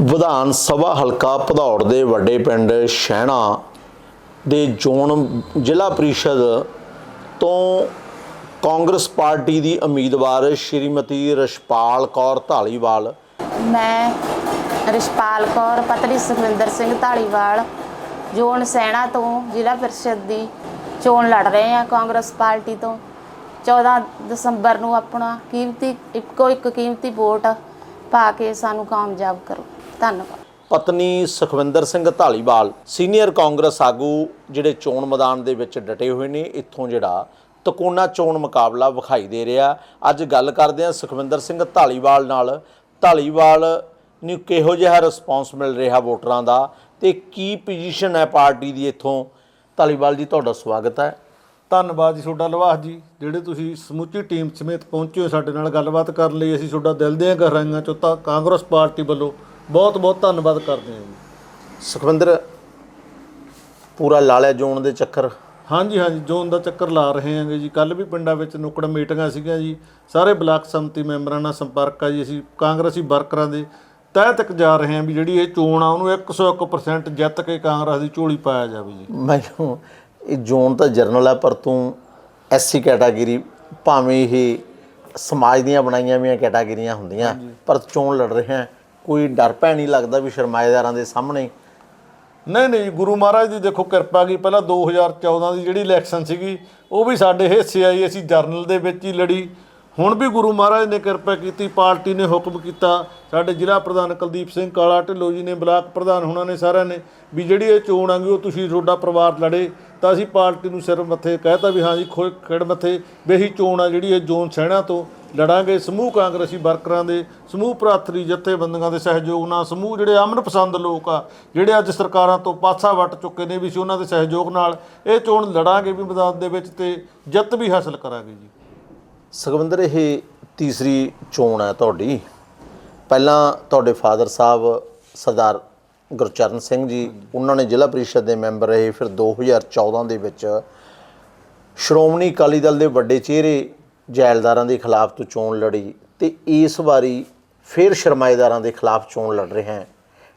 ਵਿਧਾਨ ਸਭਾ ਹਲਕਾ ਭਦੌੜ ਦੇ ਵੱਡੇ ਪਿੰਡ ਸ਼ਹਿਣਾ ਦੇ ਜ਼ੋਨ ਜ਼ਿਲ੍ਹਾ ਪ੍ਰੀਸ਼ਦ ਤੋਂ ਕਾਂਗਰਸ ਪਾਰਟੀ ਦੀ ਉਮੀਦਵਾਰ ਸ਼੍ਰੀਮਤੀ ਰਸ਼ਪਾਲ ਕੌਰ ਢਾਲੀਵਾਲ ਮੈਂ ਰਿਸ਼ਪਾਲ ਕੌਰ, ਪਤਨੀ ਸੁਖਵਿੰਦਰ ਸਿੰਘ ਢਾਲੀਵਾਲ ਜੋਨ ਸੈਣਾ ਤੋਂ ਜ਼ਿਲ੍ਹਾ ਪ੍ਰੀਸ਼ਦ ਦੀ ਚੋਣ ਲੜ ਰਹੇ ਹਾਂ ਕਾਂਗਰਸ ਪਾਰਟੀ ਤੋਂ। 14 ਦਸੰਬਰ ਨੂੰ ਆਪਣਾ ਕੀਮਤੀ, ਇੱਕੋ ਇੱਕ ਕੀਮਤੀ ਵੋਟ ਪਾ ਕੇ ਸਾਨੂੰ ਕਾਮਯਾਬ ਕਰੋ। ਧੰਨਵਾਦ। ਪਤਨੀ ਸੁਖਵਿੰਦਰ ਸਿੰਘ ਢਾਲੀਵਾਲ ਸੀਨੀਅਰ ਕਾਂਗਰਸ ਆਗੂ ਜਿਹੜੇ ਚੋਣ ਮੈਦਾਨ ਦੇ ਵਿੱਚ ਡਟੇ ਹੋਏ ਨੇ ਇੱਥੋਂ ਜਿਹੜਾ ਤਕੋਨਾ ਚੋਣ ਮੁਕਾਬਲਾ ਵਿਖਾਈ ਦੇ ਰਿਹਾ। ਅੱਜ ਗੱਲ ਕਰਦੇ ਹਾਂ ਸੁਖਵਿੰਦਰ ਸਿੰਘ ਢਾਲੀਵਾਲ ਨਾਲ। ਢਾਲੀਵਾਲ ਨੂੰ ਕਿਹੋ ਜਿਹਾ ਰਿਸਪੌਂਸ ਮਿਲ ਰਿਹਾ ਵੋਟਰਾਂ ਦਾ ਤੇ ਕੀ ਪੋਜੀਸ਼ਨ ਹੈ ਪਾਰਟੀ ਦੀ ਇੱਥੋਂ? ਢਾਲੀਵਾਲ ਜੀ ਤੁਹਾਡਾ ਸਵਾਗਤ ਹੈ। ਧੰਨਵਾਦ ਜੀ ਤੁਹਾਡਾ ਲਵਾਸ ਜੀ। ਜਿਹੜੇ ਤੁਸੀਂ ਸਮੁੱਚੀ ਟੀਮ ਸਮੇਤ ਪਹੁੰਚੇ ਹੋ ਸਾਡੇ ਨਾਲ ਗੱਲਬਾਤ ਕਰਨ ਲਈ ਅਸੀਂ ਤੁਹਾਡਾ ਦਿਲ ਦੀਆਂ ਗਹਿਰਾਈਆਂ ਚੋਂ ਤਾਂ ਕਾਂਗਰਸ ਪਾਰਟੀ ਵੱਲੋਂ ਬਹੁਤ ਬਹੁਤ ਧੰਨਵਾਦ ਕਰਦੇ ਹਾਂ ਜੀ। ਸੁਖਵਿੰਦਰ ਪੂਰਾ ਲਾਲਿਆ ਜ਼ੋਨ ਦੇ ਚੱਕਰ। ਹਾਂਜੀ ਹਾਂਜੀ ਜ਼ੋਨ ਦਾ ਚੱਕਰ ਲਾ ਰਹੇ ਹਾਂਗੇ ਜੀ। ਕੱਲ ਵੀ ਪਿੰਡਾਂ ਵਿੱਚ ਨੁੱਕੜ ਮੀਟਿੰਗਾਂ ਸੀਗੀਆਂ ਜੀ। ਸਾਰੇ ਬਲਾਕ ਸੰਮਤੀ ਮੈਂਬਰਾਂ ਨਾਲ ਸੰਪਰਕ ਆ ਜੀ। ਅਸੀਂ ਕਾਂਗਰਸੀ ਵਰਕਰਾਂ ਦੇ ਤਹਿ ਤੱਕ ਜਾ ਰਹੇ ਹਾਂ ਵੀ ਜਿਹੜੀ ਇਹ ਚੋਣ ਆ ਉਹਨੂੰ 101% ਜਿੱਤ ਕੇ ਕਾਂਗਰਸ ਦੀ ਝੋਲੀ ਪਾਇਆ ਜਾਵੇ ਜੀ। ਮੈਨੂੰ ਇਹ ਜ਼ੋਨ ਤਾਂ ਜਰਨਲ ਹੈ ਪਰ ਤੂੰ ਐਸਸੀ ਕੈਟਾਗਰੀ ਭਾਵੇਂ ਇਹ ਸਮਾਜ ਦੀਆਂ ਬਣਾਈਆਂ ਵੀਆਂ ਕੈਟਾਗਰੀਆਂ ਹੁੰਦੀਆਂ ਪਰ ਚੋਣ ਲੜ ਰਹੇ ਹੈ। ਕੋਈ ਡਰ ਭੈ ਨਹੀਂ ਲੱਗਦਾ ਵੀ ਸ਼ਰਮਾਏਦਾਰਾਂ ਦੇ ਸਾਹਮਣੇ। ਨਹੀਂ ਨਹੀਂ, ਗੁਰੂ ਮਹਾਰਾਜ ਦੀ ਦੇਖੋ ਕਿਰਪਾ ਕੀ, ਪਹਿਲਾਂ 2014 ਦੀ ਜਿਹੜੀ ਇਲੈਕਸ਼ਨ ਸੀਗੀ, ਉਹ ਵੀ ਸਾਡੇ ਹਿੱਸੇ ਆਈ, ਅਸੀਂ ਜਰਨਲ ਦੇ ਵਿੱਚ ਹੀ ਲੜੀ। ਹੁਣ ਵੀ ਗੁਰੂ ਮਹਾਰਾਜ ਨੇ ਕਿਰਪਾ ਕੀਤੀ, ਪਾਰਟੀ ਨੇ ਹੁਕਮ ਕੀਤਾ। ਸਾਡੇ ਜ਼ਿਲ੍ਹਾ ਪ੍ਰਧਾਨ ਕੁਲਦੀਪ ਸਿੰਘ ਕਾਲਾ ਢਿੱਲੋਂ ਜੀ ਨੇ, ਬਲਾਕ ਪ੍ਰਧਾਨ ਹੁਣਾਂ ਨੇ ਸਾਰਿਆਂ ਨੇ, ਵੀ ਜਿਹੜੀ ਇਹ ਚੋਣ ਆਂਗੀ ਉਹ ਤੁਸੀਂ ਤੁਹਾਡਾ ਪਰਿਵਾਰ ਲੜੇ। ਤਾਂ ਅਸੀਂ ਪਾਰਟੀ ਨੂੰ ਸਿਰ ਮੱਥੇ ਕਹਿਤਾ ਵੀ ਹਾਂ ਜੀ, ਖੋ ਮੱਥੇ, ਵੀ ਇਹੀ ਚੋਣ ਆ ਜਿਹੜੀ ਇਹ ਜ਼ੋਨ ਸਹਿਣਾ ਤੋਂ। ਲੜਾਂਗੇ। ਸਮੂਹ ਕਾਂਗਰਸੀ ਵਰਕਰਾਂ ਦੇ ਸਮੂਹ ਪ੍ਰਾਥਰੀ ਜਥੇਬੰਦੀਆਂ ਦੇ ਸਹਿਯੋਗ ਨਾਲ ਸਮੂਹ ਜਿਹੜੇ ਅਮਨ ਪਸੰਦ ਲੋਕ ਆ ਜਿਹੜੇ ਅੱਜ ਸਰਕਾਰਾਂ ਤੋਂ ਪਾਸਾ ਵੱਟ ਚੁੱਕੇ ਨੇ ਵੀ ਅਸੀਂ ਉਹਨਾਂ ਦੇ ਸਹਿਯੋਗ ਨਾਲ ਇਹ ਚੋਣ ਲੜਾਂਗੇ ਵੀ ਮੈਦਾਨ ਦੇ ਵਿੱਚ ਤੇ ਜਿੱਤ ਵੀ ਹਾਸਲ ਕਰਾਂਗੇ ਜੀ। ਸੁਖਵਿੰਦਰ ਇਹ ਤੀਸਰੀ ਚੋਣ ਹੈ ਤੁਹਾਡੀ। ਪਹਿਲਾਂ ਤੁਹਾਡੇ ਫਾਦਰ ਸਾਹਿਬ ਸਰਦਾਰ ਗੁਰਚਰਨ ਸਿੰਘ ਜੀ ਉਹਨਾਂ ਨੇ ਜ਼ਿਲ੍ਹਾ ਪ੍ਰੀਸ਼ਦ ਦੇ ਮੈਂਬਰ ਰਹੇ ਫਿਰ 2014 ਦੇ ਵਿੱਚ ਸ਼੍ਰੋਮਣੀ ਅਕਾਲੀ ਦਲ ਦੇ ਵੱਡੇ ਚਿਹਰੇ ਜੈਲਦਾਰਾਂ ਦੇ ਖਿਲਾਫ ਤੋਂ ਚੋਣ ਲੜੀ ਤੇ ਇਸ ਵਾਰੀ ਫਿਰ ਸ਼ਰਮਾਏਦਾਰਾਂ ਦੇ ਖਿਲਾਫ ਚੋਣ ਲੜ ਰਹੇ ਹੈ।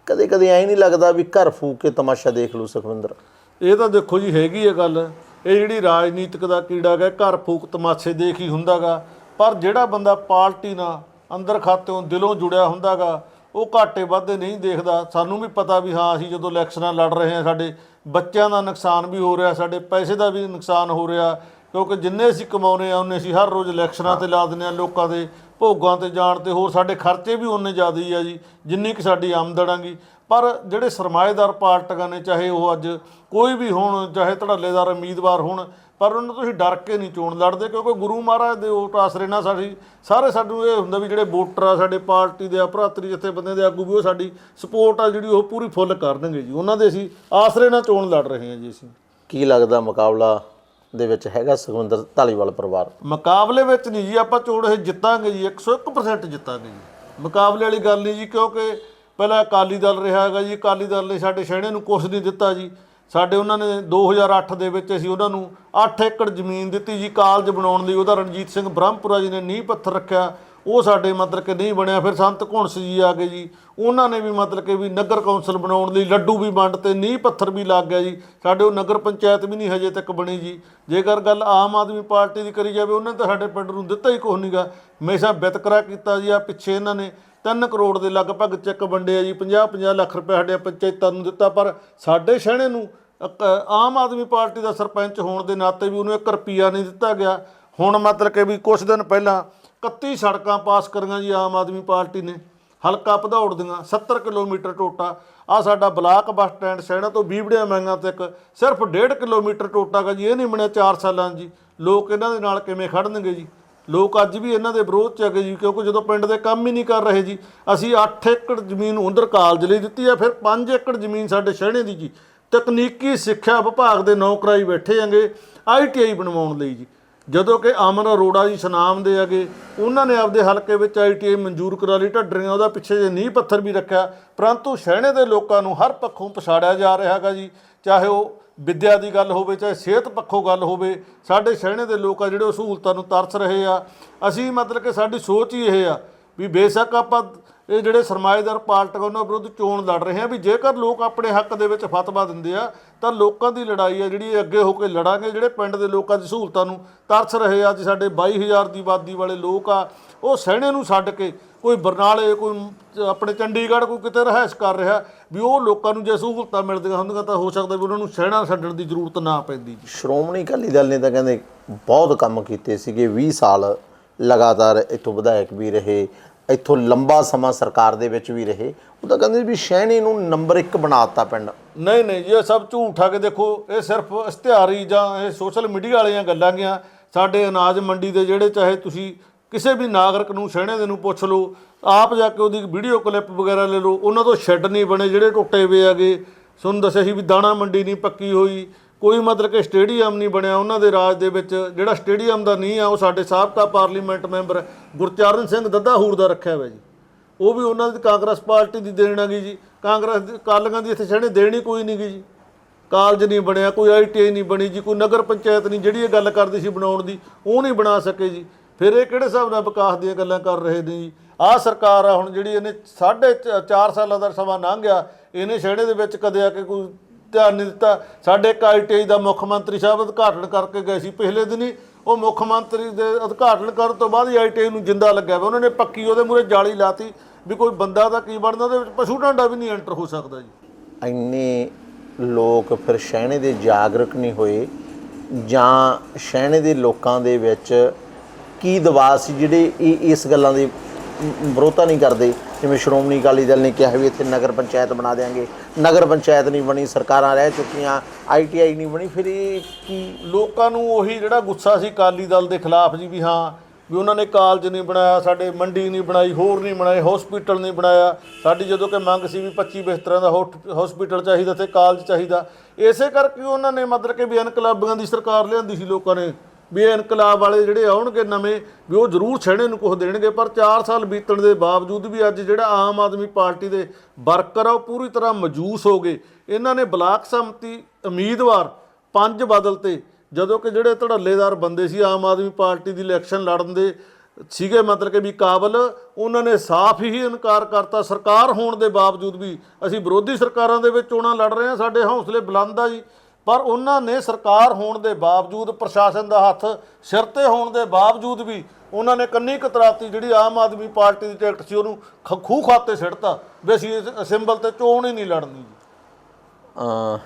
ਕਦੇ ਕਦੇ ਐਂ ਨਹੀਂ ਲੱਗਦਾ ਵੀ ਘਰ ਫੂਕ ਕੇ ਤਮਾਸ਼ਾ ਦੇਖ ਲੂ ਸੁਖਵਿੰਦਰ। ਇਹ ਤਾਂ ਦੇਖੋ ਜੀ ਹੈਗੀ ਹੈ ਗੱਲ। ਇਹ ਜਿਹੜੀ ਰਾਜਨੀਤਿਕ ਦਾ ਕੀੜਾ ਗਾ ਘਰ ਫੂਕ ਤਮਾਸ਼ੇ ਦੇਖ ਹੀ ਹੁੰਦਾਗਾ। ਪਰ ਜਿਹੜਾ ਬੰਦਾ ਪਾਰਟੀ ਨਾਲ ਅੰਦਰ ਖਾਤਿਓਂ ਦਿਲੋਂ ਜੁੜਿਆ ਹੁੰਦਾਗਾ, ਉਹ ਘਾਟੇ ਵਾਧੇ ਨਹੀਂ ਦੇਖਦਾ। ਸਾਨੂੰ ਵੀ ਪਤਾ ਵੀ ਹਾਂ, ਅਸੀਂ ਜਦੋਂ ਇਲੈਕਸ਼ਨਾਂ ਲੜ ਰਹੇ ਹਾਂ, ਸਾਡੇ ਬੱਚਿਆਂ ਦਾ ਨੁਕਸਾਨ ਵੀ ਹੋ ਰਿਹਾ, ਸਾਡੇ ਪੈਸੇ ਦਾ ਵੀ ਨੁਕਸਾਨ ਹੋ ਰਿਹਾ। ਕਿਉਂਕਿ ਜਿੰਨੇ ਅਸੀਂ ਕਮਾਉਨੇ ਆ, ਉਹਨੇ ਅਸੀਂ ਹਰ ਰੋਜ਼ ਇਲੈਕਸ਼ਨਾਂ ਤੇ ਲਾ ਦਿੰਦੇ ਆ, ਲੋਕਾਂ ਦੇ ਭੋਗਾਂ ਤੇ ਜਾਣ ਤੇ, ਹੋਰ ਸਾਡੇ ਖਰਚੇ ਵੀ ਉਹਨੇ ਜ਼ਿਆਦਾ ਹੀ ਆ ਜੀ, ਜਿੰਨੀ ਕਿ ਸਾਡੀ ਆਮਦਨ ਆਗੀ ਪਰ ਜਿਹੜੇ ਸਰਮਾਏਦਾਰ ਪਾਰਟੀਆਂ ਨੇ, ਚਾਹੇ ਉਹ ਅੱਜ ਕੋਈ ਵੀ ਹੋਣ, ਚਾਹੇ ਧੜੱਲੇਦਾਰ ਉਮੀਦਵਾਰ ਹੋਣ, ਪਰ ਉਹਨਾਂ ਤੋਂ ਤੁਸੀਂ ਡਰ ਕੇ ਨਹੀਂ ਚੋਣ ਲੜਦੇ, ਕਿਉਂਕਿ ਗੁਰੂ ਮਹਾਰਾਜ ਦੇ ਓਟ ਆਸਰੇ ਨਾਲ ਸਾਡੀ, ਸਾਰੇ ਸਾਨੂੰ ਇਹ ਹੁੰਦਾ ਵੀ ਜਿਹੜੇ ਵੋਟਰ ਆ, ਸਾਡੇ ਪਾਰਟੀ ਦੇ ਆ, ਭਰਾਤਰੀ ਜਿੱਥੇ ਬੰਦੇ ਦੇ ਆਗੂ ਵੀ ਉਹ ਸਾਡੀ ਸਪੋਰਟ ਆ, ਜਿਹੜੀ ਉਹ ਪੂਰੀ ਫੁੱਲ ਕਰਨਗੇ ਜੀ। ਉਹਨਾਂ ਦੇ ਅਸੀਂ ਆਸਰੇ ਨਾਲ ਚੋਣ ਲੜ ਰਹੇ ਹਾਂ ਜੀ ਅਸੀਂ। ਕੀ ਲੱਗਦਾ ਮੁਕਾਬਲਾ ਦੇ ਵਿੱਚ ਹੈਗਾ ਸੁਖਵਿੰਦਰ ਢਾਲੀਵਾਲ ਪਰਿਵਾਰ। ਮੁਕਾਬਲੇ ਵਿੱਚ ਨਹੀਂ ਜੀ, ਆਪਾਂ ਚੋਣ ਇਹ ਜਿੱਤਾਂਗੇ ਜੀ 101% ਜਿੱਤਾਂਗੇ ਜੀ। ਮੁਕਾਬਲੇ ਵਾਲੀ ਗੱਲ ਨਹੀਂ ਜੀ, ਕਿਉਂਕਿ ਪਹਿਲਾਂ ਅਕਾਲੀ ਦਲ ਰਿਹਾ ਹੈਗਾ ਜੀ, ਅਕਾਲੀ ਦਲ ਨੇ ਸਾਡੇ ਸ਼ਹਿਣੇ ਨੂੰ ਕੁਛ ਨਹੀਂ ਦਿੱਤਾ ਜੀ। ਸਾਡੇ ਉਹਨਾਂ ਨੇ 2008 ਦੇ ਵਿੱਚ ਅਸੀਂ ਉਹਨਾਂ ਨੂੰ 8 ਏਕੜ ਜ਼ਮੀਨ ਦਿੱਤੀ ਜੀ, ਕਾਲਜ ਬਣਾਉਣ ਲਈ। ਉਹਦਾ ਰਣਜੀਤ ਸਿੰਘ ਬ੍ਰਹਮਪੁਰਾ ਜੀ ਨੇ ਨੀਂਹ ਪੱਥਰ ਰੱਖਿਆ। ਉਹ ਸਾਡੇ ਮਤਲਬ ਕਿ ਨਹੀਂ ਬਣਿਆ, ਫਿਰ ਸੰਤ ਘੁੰਸ ਜੀ ਆ ਗਏ ਜੀ। ਉਹਨਾਂ ਨੇ ਵੀ ਮਤਲਬ ਕਿ ਵੀ ਨਗਰ ਕੌਂਸਲ ਬਣਾਉਣ ਲਈ ਲੱਡੂ ਵੀ ਵੰਡ ਤੇ ਨੀਂਹ ਪੱਥਰ ਵੀ ਲੱਗ ਗਿਆ ਜੀ। ਸਾਡੇ ਉਹ ਨਗਰ ਪੰਚਾਇਤ ਵੀ ਨਹੀਂ ਹਜੇ ਤੱਕ ਬਣੀ ਜੀ। ਜੇਕਰ ਗੱਲ ਆਮ ਆਦਮੀ ਪਾਰਟੀ ਦੀ ਕਰੀ ਜਾਵੇ, ਉਹਨਾਂ ਤਾਂ ਸਾਡੇ ਪਿੰਡ ਨੂੰ ਦਿੱਤਾ ਹੀ ਕੁਛ ਨਹੀਂਗਾ ਹਮੇਸ਼ਾ ਵਿਤਕਰਾ ਕੀਤਾ ਜੀ ਆ ਪਿੱਛੇ ਇਹਨਾਂ ਨੇ। 3 ਕਰੋੜ ਦੇ ਲਗਭਗ ਚੈੱਕ ਵੰਡੇ ਆ ਜੀ। 50 50 ਲੱਖ ਰੁਪਏ ਸਾਡੇ ਪੰਚਾਇਤਾਂ ਨੂੰ ਦਿੱਤਾ, ਪਰ ਸਾਡੇ ਸ਼ਹਿਣੇ ਨੂੰ ਇੱਕ ਆਮ ਆਦਮੀ ਪਾਰਟੀ ਦਾ ਸਰਪੰਚ ਹੋਣ ਦੇ ਨਾਤੇ ਵੀ ਉਹਨੂੰ 1 ਰੁਪਿਆ ਨਹੀਂ ਦਿੱਤਾ ਗਿਆ। ਹੁਣ ਮਤਲਬ ਕਿ ਵੀ ਕੁਝ ਦਿਨ ਪਹਿਲਾਂ 31 ਸੜਕਾਂ ਪਾਸ ਕਰੀਆਂ ਜੀ ਆਮ ਆਦਮੀ ਪਾਰਟੀ ਨੇ, ਹਲਕਾ ਭਦੌੜ ਦੀਆਂ 70 ਕਿਲੋਮੀਟਰ ਟੋਟਾ। ਆ ਸਾਡਾ ਬਲਾਕ ਬੱਸ ਸਟੈਂਡ, ਸੈਣਾ ਤੋਂ ਬੀਬੜਿਆ ਮੰਗਾ ਤੱਕ, ਸਿਰਫ 1.5 ਕਿਲੋਮੀਟਰ ਟੋਟਾ ਗਾ ਜੀ, ਇਹ ਨਹੀਂ ਬਣਿਆ 4 ਸਾਲਾਂ ਜੀ। ਲੋਕ ਇਹਨਾਂ ਦੇ ਨਾਲ ਕਿਵੇਂ ਖੜਨਗੇ ਜੀ? ਲੋਕ ਅੱਜ ਵੀ ਇਹਨਾਂ ਦੇ ਵਿਰੋਧ 'ਚ ਹੈਗੇ ਜੀ, ਕਿਉਂਕਿ ਜਦੋਂ ਪਿੰਡ ਦੇ ਕੰਮ ਹੀ ਨਹੀਂ ਕਰ ਰਹੇ ਜੀ, ਅਸੀਂ 8 ਏਕੜ ਜ਼ਮੀਨ ਉਧਰ ਕਾਲਜ ਲਈ ਦਿੱਤੀ ਆ, ਫਿਰ 5 ਏਕੜ ਜ਼ਮੀਨ ਸਾਡੇ ਸ਼ਹਿਣੇ ਦੀ ਜੀ। ਤਕਨੀਕੀ ਸਿੱਖਿਆ ਵਿਭਾਗ ਦੇ ਨੌਕਰਾਈ ਬੈਠੇ ਆਂਗੇ ਆਈਟੀਆਈ ਬਣਵਾਉਣ ਲਈ ਜੀ। ਜਦੋਂ ਕਿ ਅਮਨ ਅਰੋੜਾ ਜੀ ਸੁਨਾਮ ਦੇ ਹੈਗੇ, ਉਹਨਾਂ ਨੇ ਆਪਦੇ ਹਲਕੇ ਵਿੱਚ ਆਈਟੀਆਈ ਮਨਜ਼ੂਰ ਕਰਾ ਲਈ, ਢੱਡਰੀਆਂ ਉਹਦਾ ਪਿੱਛੇ ਜੇ ਨੀਂਹ ਪੱਥਰ ਵੀ ਰੱਖਿਆ। ਪਰੰਤੂ ਸ਼ਹਿਣੇ ਦੇ ਲੋਕਾਂ ਨੂੰ ਹਰ ਪੱਖੋਂ ਪਛਾੜਿਆ ਜਾ ਰਿਹਾ ਹੈਗਾ ਜੀ। ਚਾਹੇ ਉਹ ਵਿੱਦਿਆ ਦੀ ਗੱਲ ਹੋਵੇ, ਚਾਹੇ ਸਿਹਤ ਪੱਖੋਂ ਗੱਲ ਹੋਵੇ, ਸਾਡੇ ਸ਼ਹਿਣੇ ਦੇ ਲੋਕ ਆ ਜਿਹੜੇ ਉਹ ਸਹੂਲਤਾਂ ਨੂੰ ਤਰਸ ਰਹੇ ਆ। ਅਸੀਂ ਮਤਲਬ ਕਿ ਸਾਡੀ ਸੋਚ ਹੀ ਇਹ ਆ ਵੀ ਬੇਸ਼ੱਕ ਆਪਾਂ ਇਹ ਜਿਹੜੇ ਸਰਮਾਏਦਾਰ ਪਾਰਟੀਆਂ ਉਹਨਾਂ ਵਿਰੁੱਧ ਚੋਣ ਲੜ ਰਹੇ ਆ ਵੀ ਜੇਕਰ ਲੋਕ ਆਪਣੇ ਹੱਕ ਦੇ ਵਿੱਚ ਫਤਵਾ ਦਿੰਦੇ ਆ, ਤਾਂ ਲੋਕਾਂ ਦੀ ਲੜਾਈ ਆ ਜਿਹੜੀ ਅੱਗੇ ਹੋ ਕੇ ਲੜਾਂਗੇ, ਜਿਹੜੇ ਪਿੰਡ ਦੇ ਲੋਕਾਂ ਦੀ ਸਹੂਲਤਾਂ ਨੂੰ ਤਰਸ ਰਹੇ ਆ, ਅੱਜ ਸਾਡੇ 22000 ਦੀ ਆਬਾਦੀ ਵਾਲੇ ਲੋਕ ਆ, ਉਹ ਸਹਿਣੇ ਨੂੰ ਛੱਡ ਕੇ ਕੋਈ ਬਰਨਾਲੇ, ਕੋਈ ਆਪਣੇ ਚੰਡੀਗੜ੍ਹ ਕੋਈ ਕਿਤੇ ਰਹਿائش ਕਰ ਰਿਹਾ, ਵੀ ਉਹ ਲੋਕਾਂ ਨੂੰ ਜੇ ਸਹੂਲਤਾਂ ਮਿਲਦੀਆਂ ਹੁੰਦੀਆਂ ਤਾਂ ਹੋ ਸਕਦਾ ਵੀ ਉਹਨਾਂ ਨੂੰ ਸਹਿਣਾ ਛੱਡਣ ਦੀ ਜ਼ਰੂਰਤ ਨਾ ਪੈਂਦੀ। ਸ਼੍ਰੋਮਣੀ ਅਕਾਲੀ ਦਲ ਨੇ ਤਾਂ ਕਹਿੰਦੇ ਬਹੁਤ ਕੰਮ ਕੀਤੇ ਸੀਗੇ 20 ਸਾਲ ਲਗਾਤਾਰ ਇਥੋਂ ਵਿਧਾਇਕ ਵੀ ਰਹੇ ਇੱਥੋਂ ਲੰਬਾ ਸਮਾਂ ਸਰਕਾਰ ਦੇ ਵਿੱਚ ਵੀ ਰਹੇ। ਉਹ ਤਾਂ ਕਹਿੰਦੇ ਵੀ ਸ਼ਹਿਣੀ ਨੂੰ ਨੰਬਰ 1 ਬਣਾਤਾ ਪਿੰਡ। ਨਹੀਂ ਨਹੀਂ ਜੀ, ਇਹ ਸਭ ਝੂਠ ਆ ਕੇ ਦੇਖੋ, ਇਹ ਸਿਰਫ ਇਸ਼ਤਿਹਾਰੀ ਜਾਂ ਇਹ ਸੋਸ਼ਲ ਮੀਡੀਆ ਵਾਲੀਆਂ ਗੱਲਾਂ ਗਿਆ। ਸਾਡੇ ਅਨਾਜ ਮੰਡੀ ਦੇ ਜਿਹੜੇ ਚਾਹੇ ਤੁਸੀਂ ਕਿਸੇ ਵੀ ਨਾਗਰਿਕ ਨੂੰ ਸਹਿਣੇ ਦੇ ਨੂੰ ਪੁੱਛ ਲਓ, ਆਪ ਜਾ ਕੇ ਉਹਦੀ ਵੀਡੀਓ ਕਲਿੱਪ ਵਗੈਰਾ ਲੈ ਲਓ, ਉਹਨਾਂ ਤੋਂ ਸ਼ੈੱਡ ਨਹੀਂ ਬਣੇ ਜਿਹੜੇ ਟੁੱਟੇ ਹੋਏ ਹੈਗੇ। ਤੁਹਾਨੂੰ ਦੱਸਿਆ ਸੀ ਵੀ ਦਾਣਾ ਮੰਡੀ ਨਹੀਂ ਪੱਕੀ ਹੋਈ। ਕੋਈ ਮਤਲਬ ਕਿ ਸਟੇਡੀਅਮ ਨਹੀਂ ਬਣਿਆ ਉਹਨਾਂ ਦੇ ਰਾਜ ਦੇ ਵਿੱਚ। ਜਿਹੜਾ ਸਟੇਡੀਅਮ ਦਾ ਨਹੀਂ ਆ, ਉਹ ਸਾਡੇ ਸਾਬਕਾ ਪਾਰਲੀਮੈਂਟ ਮੈਂਬਰ ਗੁਰਚਰਨ ਸਿੰਘ ਦੱਦਾਹੂਰ ਦਾ ਰੱਖਿਆ ਹੋਇਆ ਜੀ। ਉਹ ਵੀ ਉਹਨਾਂ ਦੀ ਕਾਂਗਰਸ ਪਾਰਟੀ ਦੀ ਦੇਣ ਆ ਗਈ ਜੀ। ਕਾਂਗਰਸ ਦੀ ਕਾਲੀਆਂ ਦੀ ਇੱਥੇ ਛੜੇ ਦੇਣੀ ਕੋਈ ਨਹੀਂ ਗਈ ਜੀ। ਕਾਲਜ ਨਹੀਂ ਬਣਿਆ, ਕੋਈ ਆਈਟੀਆਈ ਨਹੀਂ ਬਣੀ ਜੀ, ਕੋਈ ਨਗਰ ਪੰਚਾਇਤ ਨਹੀਂ, ਜਿਹੜੀ ਇਹ ਗੱਲ ਕਰਦੀ ਸੀ ਬਣਾਉਣ ਦੀ, ਉਹ ਨਹੀਂ ਬਣਾ ਸਕੇ ਜੀ। ਫਿਰ ਇਹ ਕਿਹੜੇ ਹਿਸਾਬ ਨਾਲ ਵਿਕਾਸ ਦੀਆਂ ਗੱਲਾਂ ਕਰ ਰਹੇ ਨੇ ਜੀ? ਆਹ ਸਰਕਾਰ ਆ ਹੁਣ ਜਿਹੜੀ ਇਹਨੇ ਸਾਢੇ 4 ਸਾਲਾਂ ਦਾ ਸਮਾਂ ਲੰਘ ਗਿਆ ਇਹਨੇ ਛੜੇ ਦੇ ਵਿੱਚ ਕਦੇ ਆ ਕੇ ਕੋਈ ਧਿਆਨ ਨਹੀਂ ਦਿੱਤਾ। ਸਾਡੇ ਇੱਕ ਆਈਟੀਆਈ ਦਾ ਮੁੱਖ ਮੰਤਰੀ ਸਾਹਿਬ ਉਦਘਾਟਨ ਕਰਕੇ ਗਏ ਸੀ ਪਿਛਲੇ ਦਿਨੀ। ਉਹ ਮੁੱਖ ਮੰਤਰੀ ਦੇ ਉਦਘਾਟਨ ਕਰਨ ਤੋਂ ਬਾਅਦ ਹੀ ਆਈਟੀਆਈ ਨੂੰ ਜਿੰਦਾ ਲੱਗਿਆ ਵਾ। ਉਹਨਾਂ ਨੇ ਪੱਕੀ ਉਹਦੇ ਮੂਰੇ ਜਾਲੀ ਲਾਤੀ ਵੀ ਕੋਈ ਬੰਦਾ ਤਾਂ ਕੀ ਬਣਦਾ, ਉਹਦੇ ਵਿੱਚ ਪਸ਼ੂ ਢਾਂਡਾ ਵੀ ਨਹੀਂ ਐਂਟਰ ਹੋ ਸਕਦਾ ਜੀ। ਇੰਨੇ ਲੋਕ ਫਿਰ ਸ਼ਹਿਣੇ ਦੇ ਜਾਗਰੂਕ ਨਹੀਂ ਹੋਏ ਜਾਂ ਸ਼ਹਿਣੇ ਦੇ ਲੋਕਾਂ ਦੇ ਵਿੱਚ ਕੀ ਦਬਾਅ ਸੀ ਜਿਹੜੇ ਇਹ ਇਸ ਗੱਲਾਂ ਦੀ ਵਿਰੋਧਤਾ ਨਹੀਂ ਕਰਦੇ? ਜਿਵੇਂ ਸ਼੍ਰੋਮਣੀ ਅਕਾਲੀ ਦਲ ਨੇ ਕਿਹਾ ਵੀ ਇੱਥੇ ਨਗਰ ਪੰਚਾਇਤ ਬਣਾ ਦੇਾਂਗੇ ਨਗਰ ਪੰਚਾਇਤ ਨਹੀਂ ਬਣੀ, ਸਰਕਾਰਾਂ ਰਹਿ ਚੁੱਕੀਆਂ ਆਈਟੀਆਈ ਨਹੀਂ ਬਣੀ। ਫਿਰ ਇਹ ਕੀ ਲੋਕਾਂ ਨੂੰ ਉਹੀ ਜਿਹੜਾ ਗੁੱਸਾ ਸੀ ਅਕਾਲੀ ਦਲ ਦੇ ਖਿਲਾਫ ਜੀ ਵੀ ਹਾਂ, ਵੀ ਉਹਨਾਂ ਨੇ ਕਾਲਜ ਨਹੀਂ ਬਣਾਇਆ, ਸਾਡੇ ਮੰਡੀ ਨਹੀਂ ਬਣਾਈ, ਹੋਰ ਨਹੀਂ ਬਣਾਏ ਹਸਪੀਟਲ ਨਹੀਂ ਬਣਾਇਆ। ਸਾਡੀ ਜਦੋਂ ਕਿ ਮੰਗ ਸੀ ਵੀ 25 ਬਿਸਤਰਾਂ ਦਾ ਹਸਪੀਟਲ ਚਾਹੀਦਾ ਤੇ ਕਾਲਜ ਚਾਹੀਦਾ। ਇਸੇ ਕਰਕੇ ਉਹਨਾਂ ਨੇ ਮਤਲਬ ਕਿ ਵੀ ਇਨਕਲਾਬੀਆਂ ਦੀ ਸਰਕਾਰ ਲਿਆਂਦੀ ਸੀ ਲੋਕਾਂ ਨੇ। ਵੀ ਇਹ ਇਨਕਲਾਬ ਵਾਲੇ ਜਿਹੜੇ ਆਉਣਗੇ ਨਵੇਂ, ਵੀ ਉਹ ਜ਼ਰੂਰ ਛੇੜੇ ਨੂੰ ਕੁਝ ਦੇਣਗੇ, ਪਰ 4 ਸਾਲ ਬੀਤਣ ਦੇ ਬਾਵਜੂਦ ਵੀ ਅੱਜ ਜਿਹੜਾ ਆਮ ਆਦਮੀ ਪਾਰਟੀ ਦੇ ਵਰਕਰ ਆ, ਉਹ ਪੂਰੀ ਤਰ੍ਹਾਂ ਮਜੂਸ ਹੋ ਗਏ। ਇਹਨਾਂ ਨੇ ਬਲਾਕ ਸੰਮਤੀ ਉਮੀਦਵਾਰ ਪੰਜ ਬਦਲਤੇ ਜਦੋਂ ਕਿ ਜਿਹੜੇ ਧੜੱਲੇਦਾਰ ਬੰਦੇ ਸੀ ਆਮ ਆਦਮੀ ਪਾਰਟੀ ਦੀ ਇਲੈਕਸ਼ਨ ਲੜਨ ਦੇ ਸੀਗੇ, ਮਤਲਬ ਕਿ ਵੀ ਕਾਬਲ, ਉਹਨਾਂ ਨੇ ਸਾਫ਼ ਹੀ ਇਨਕਾਰ ਕਰਤਾ। ਸਰਕਾਰ ਹੋਣ ਦੇ ਬਾਵਜੂਦ ਵੀ ਅਸੀਂ ਵਿਰੋਧੀ ਸਰਕਾਰਾਂ ਦੇ ਵਿੱਚ ਚੋਣਾਂ ਲੜ ਰਹੇ ਹਾਂ, ਸਾਡੇ ਹੌਸਲੇ ਬੁਲੰਦ ਆ ਜੀ। ਪਰ ਉਹਨਾਂ ਨੇ ਸਰਕਾਰ ਹੋਣ ਦੇ ਬਾਵਜੂਦ ਪ੍ਰਸ਼ਾਸਨ ਦਾ ਹੱਥ ਸਿਰ ਤੇ ਹੋਣ ਦੇ ਬਾਵਜੂਦ ਵੀ ਉਹਨਾਂ ਨੇ ਕੰਨੀ ਕਤਰਾਤੀ ਜਿਹੜੀ ਆਮ ਆਦਮੀ ਪਾਰਟੀ ਦੀ ਟਿਕਟ ਸੀ ਉਹਨੂੰ ਖ- ਖਾਤੇ ਸਿੱਟਤਾ ਵੀ ਅਸੀਂ ਇਸ ਸਿੰਬਲ ਤੇ ਚੋਣ ਹੀ ਨਹੀਂ ਲੜਨੀ ਜੀ। ਅਮ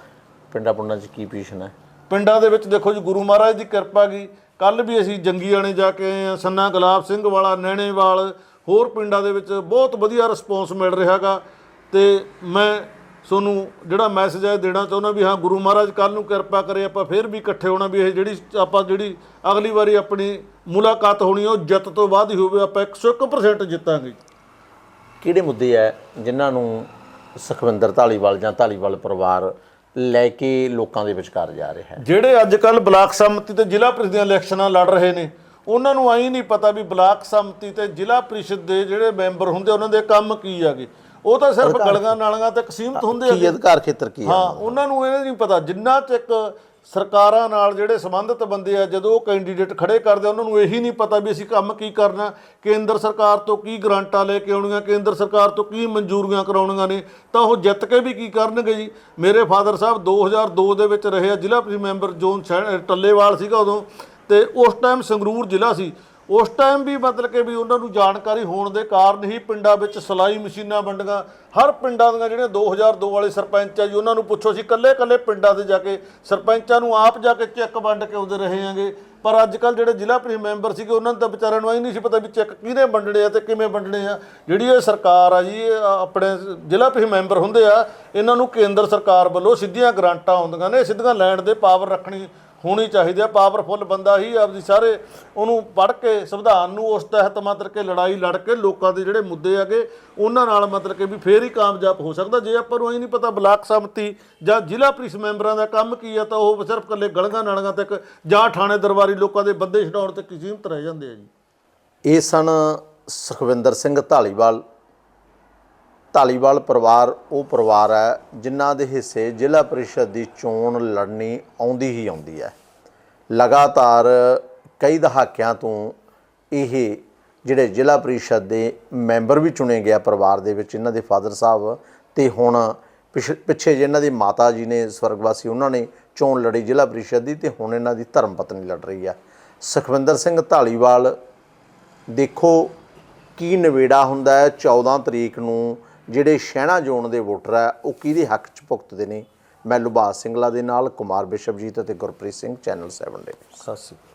ਪਿੰਡਾਂ ਪੁੰਡਾਂ 'ਚ ਕੀ ਪੋਜੀਸ਼ਨ ਹੈ? ਪਿੰਡਾਂ ਦੇ ਵਿੱਚ ਦੇਖੋ ਜੀ ਗੁਰੂ ਮਹਾਰਾਜ ਦੀ ਕਿਰਪਾ ਗਈ। ਕੱਲ ਵੀ ਅਸੀਂ ਜੰਗੀਆਣੇ ਜਾ ਕੇ ਆਏ ਹਾਂ ਸੰਨਾ ਗੁਲਾਬ ਸਿੰਘ ਵਾਲਾ ਨੈਣੇਵਾਲ ਹੋਰ ਪਿੰਡਾਂ ਦੇ ਵਿੱਚ ਬਹੁਤ ਵਧੀਆ ਰਿਸਪੌਂਸ ਮਿਲ ਰਿਹਾਗਾ ਤੇ ਮੈਂ ਤੁਹਾਨੂੰ ਜਿਹੜਾ ਮੈਸੇਜ ਹੈ ਦੇਣਾ ਚਾਹੁੰਦਾ ਵੀ ਹਾਂ ਗੁਰੂ ਮਹਾਰਾਜ ਕੱਲ ਨੂੰ ਕਿਰਪਾ ਕਰੇ ਆਪਾਂ ਫੇਰ ਵੀ ਇਕੱਠੇ ਹੋਣਾ ਵੀ ਇਹ ਜਿਹੜੀ ਆਪਾਂ ਜਿਹੜੀ ਅਗਲੀ ਵਾਰੀ ਆਪਣੀ ਮੁਲਾਕਾਤ ਹੋਣੀ ਉਹ ਜਿੱਤ ਤੋਂ ਬਾਅਦ ਹੀ ਹੋਵੇ ਆਪਾਂ 101% ਜਿੱਤਾਂਗੇ। ਕਿਹੜੇ ਮੁੱਦੇ ਹੈ ਜਿਨ੍ਹਾਂ ਨੂੰ ਸੁਖਵਿੰਦਰ ਧਾਲੀਵਾਲ ਜਾਂ ਧਾਲੀਵਾਲ ਪਰਿਵਾਰ ਲੈ ਕੇ ਲੋਕਾਂ ਦੇ ਵਿਚਕਾਰ ਜਾ ਰਿਹਾ ਹੈ? ਜਿਹੜੇ ਅੱਜ ਕੱਲ ਬਲਾਕ ਸੰਮਤੀ ਤੇ ਜ਼ਿਲ੍ਹਾ ਪ੍ਰੀਸ਼ਦ ਦੀਆਂ ਇਲੈਕਸ਼ਨਾਂ ਲੜ ਰਹੇ ਨੇ ਉਹਨਾਂ ਨੂੰ ਆਈ ਨਹੀਂ ਪਤਾ ਵੀ ਬਲਾਕ ਸੰਮਤੀ ਤੇ ਜ਼ਿਲ੍ਹਾ ਪ੍ਰੀਸ਼ਦ ਦੇ ਜਿਹੜੇ ਮੈਂਬਰ ਹੁੰਦੇ ਉਹਨਾਂ ਦੇ ਕੰਮ ਕੀ ਆਗੇ ਉਹ ਤਾਂ ਸਿਰਫ ਗਲੀਆਂ ਨਾਲੀਆਂ ਤੱਕ ਸੀਮਿਤ ਹੁੰਦੇ ਕੀ ਅਧਿਕਾਰ ਖੇਤਰ ਕੀ ਹੈ ਹਾਂ ਉਹਨਾਂ ਨੂੰ ਇਹ ਨਹੀਂ ਪਤਾ ਜਿੰਨਾ ਚਿਕ ਸਰਕਾਰਾਂ ਨਾਲ ਜਿਹੜੇ ਸੰਬੰਧਿਤ ਬੰਦੇ ਆ ਜਦੋਂ ਉਹ ਕੈਂਡੀਡੇਟ ਖੜੇ ਕਰਦੇ ਆ, ਉਹਨਾਂ ਨੂੰ ਇਹੀ ਨਹੀਂ ਪਤਾ ਵੀ ਅਸੀਂ ਕੰਮ ਕੀ ਕਰਨਾ। ਕੇਂਦਰ ਸਰਕਾਰ ਤੋਂ ਕੀ ਗ੍ਰਾਂਟਾਂ ਲੈ ਕੇ ਆਉਣੀਆਂ ਕੇਂਦਰ ਸਰਕਾਰ ਤੋਂ ਕੀ ਮਨਜ਼ੂਰੀਆਂ ਕਰਾਉਣੀਆਂ ਨੇ ਤਾਂ ਉਹ ਜਿੱਤ ਕੇ ਵੀ ਕੀ ਕਰਨਗੇ ਜੀ? ਮੇਰੇ ਫਾਦਰ ਸਾਹਿਬ 2002 ਦੇ ਵਿੱਚ ਰਹੇ ਆ ਜ਼ਿਲ੍ਹਾ ਪ੍ਰੀਸ਼ਦ ਮੈਂਬਰ ਜੋਨ ਟੱਲੇਵਾਲ ਸੀਗਾ ਉਦੋਂ ਤੇ ਉਸ ਟਾਈਮ ਸੰਗਰੂਰ ਜ਼ਿਲ੍ਹਾ ਸੀ। ਉਸ ਟਾਈਮ ਵੀ ਮਤਲਬ ਕਿ ਵੀ ਉਹਨਾਂ ਨੂੰ ਜਾਣਕਾਰੀ ਹੋਣ ਦੇ ਕਾਰਨ ਹੀ ਪਿੰਡਾਂ ਵਿੱਚ ਸਲਾਈ ਮਸ਼ੀਨਾਂ ਵੰਡੀਆਂ। ਹਰ ਪਿੰਡਾਂ ਦੀਆਂ ਜਿਹੜੀਆਂ 2002 ਵਾਲੇ ਸਰਪੰਚ ਆ ਜੀ, ਉਹਨਾਂ ਨੂੰ ਪੁੱਛੋ ਸੀ ਕੱਲੇ ਕੱਲੇ ਪਿੰਡਾਂ ਦੇ ਜਾ ਕੇ ਸਰਪੰਚਾਂ ਨੂੰ ਆਪ ਜਾ ਕੇ ਚੈੱਕ ਵੰਡ ਕੇ ਆਉਂਦੇ ਰਹੇ ਆਂਗੇ ਪਰ ਅੱਜ ਕੱਲ ਜਿਹੜੇ ਜ਼ਿਲ੍ਹਾ ਪ੍ਰੀਸ਼ਦ ਮੈਂਬਰ ਸੀਗੇ, ਉਹਨਾਂ ਨੂੰ ਤਾਂ ਵਿਚਾਰਿਆਂ ਨੂੰ ਇਹ ਨਹੀਂ ਸੀ ਪਤਾ ਵੀ ਚੈੱਕ ਕਿਹਨੇ ਵੰਡਣੇ ਆ ਤੇ ਕਿਵੇਂ ਵੰਡਣੇ ਆ। ਜਿਹੜੀ ਇਹ ਸਰਕਾਰ ਆ ਜੀ ਆਪਣੇ ਜ਼ਿਲ੍ਹਾ ਪ੍ਰੀਸ਼ਦ ਮੈਂਬਰ ਹੁੰਦੇ ਆ, ਇਹਨਾਂ ਨੂੰ ਕੇਂਦਰ ਸਰਕਾਰ ਵੱਲੋਂ ਸਿੱਧੀਆਂ ਗ੍ਰਾਂਟਾਂ ਆਉਂਦੀਆਂ ਨੇ, ਸਿੱਧੀਆਂ ਲੈਣ ਦੇ ਪਾਵਰ ਰੱਖਣੀ ਹੋਣੀ ਚਾਹੀਦੀ ਹੈ ਪਾਵਰਫੁੱਲ ਬੰਦਾ ਹੀ ਆਪਦੀ ਸਾਰੇ ਉਹਨੂੰ ਪੜ੍ਹ ਕੇ, ਸੰਵਿਧਾਨ ਨੂੰ ਉਸ ਤਹਿਤ ਮਤਲਬ ਕਿ ਲੜਾਈ ਲੜ ਕੇ ਲੋਕਾਂ ਦੇ ਜਿਹੜੇ ਮੁੱਦੇ ਹੈਗੇ, ਉਹਨਾਂ ਨਾਲ ਮਤਲਬ ਕਿ ਵੀ ਫੇਰ ਹੀ ਕਾਮਯਾਬ ਹੋ ਸਕਦਾ। ਜੇ ਆਪਾਂ ਨੂੰ ਇਹ ਨਹੀਂ ਪਤਾ ਬਲਾਕ ਸੰਮਤੀ ਜਾਂ ਜ਼ਿਲ੍ਹਾ ਪ੍ਰੀਸ਼ਦ ਮੈਂਬਰਾਂ ਦਾ ਕੰਮ ਕੀ ਹੈ ਤਾਂ ਉਹ ਸਿਰਫ ਇਕੱਲੇ ਗਲੀਆਂ ਨਾਲੀਆਂ ਤੱਕ ਜਾਂ ਥਾਣੇ ਦਰਬਾਰੀ ਲੋਕਾਂ ਦੇ ਬੰਦੇ ਛਡਾਉਣ ਤੱਕ ਹੀ ਸੀਮਿਤ ਰਹਿ ਜਾਂਦੇ ਆ ਜੀ। ਇਹ ਸਨ ਸੁਖਵਿੰਦਰ ਸਿੰਘ ਧਾਲੀਵਾਲ ਧਾਲੀਵਾਲ ਪਰਿਵਾਰ ਉਹ ਪਰਿਵਾਰ ਹੈ ਜਿਨ੍ਹਾਂ ਦੇ ਹਿੱਸੇ ਜ਼ਿਲ੍ਹਾ ਪਰਿਸ਼ਦ ਦੀ ਚੋਣ ਲੜਨੀ ਆਉਂਦੀ ਹੀ ਆਉਂਦੀ ਹੈ। ਲਗਾਤਾਰ ਕਈ ਦਹਾਕਿਆਂ ਤੋਂ ਇਹ ਜਿਹੜੇ ਜ਼ਿਲ੍ਹਾ ਪਰਿਸ਼ਦ ਦੇ ਮੈਂਬਰ ਵੀ ਚੁਣੇ ਗਿਆ ਪਰਿਵਾਰ ਦੇ ਵਿੱਚ ਇਹਨਾਂ ਦੇ ਫਾਦਰ ਸਾਹਿਬ ਤੇ ਹੁਣ ਪਿਛ- ਪਿੱਛੇ ਜੇ ਇਹਨਾਂ ਦੀ ਮਾਤਾ ਜੀ ਨੇ ਸਵਰਗਵਾਸੀ ਉਹਨਾਂ ਨੇ ਚੋਣ ਲੜੀ ਜ਼ਿਲ੍ਹਾ ਪਰਿਸ਼ਦ ਦੀ ਤੇ ਹੁਣ ਇਹਨਾਂ ਦੀ ਧਰਮ ਪਤਨੀ ਲੜ ਰਹੀ ਆ ਸੁਖਵਿੰਦਰ ਸਿੰਘ ਧਾਲੀਵਾਲ ਦੇਖੋ ਕੀ ਨਵੇੜਾ ਹੁੰਦਾ ਹੈ। 14 ਤਰੀਕ ਨੂੰ ਜਿਹੜੇ ਸ਼ਹਿਣਾ ਜ਼ੋਨ ਦੇ ਵੋਟਰ ਹੈ ਉਹ ਕਿਹਦੇ ਹੱਕ 'ਚ ਭੁਗਤਦੇ ਨੇ? ਮੈਂ ਲੁਭਾਸ ਸਿੰਘਲਾ ਦੇ ਨਾਲ, ਕੁਮਾਰ ਬਿਸ਼ਪਜੀਤ ਅਤੇ ਗੁਰਪ੍ਰੀਤ ਸਿੰਘ, ਚੈਨਲ 7 ਦੇ ਸਤਿ ਸ਼੍ਰੀ ਅਕਾਲ।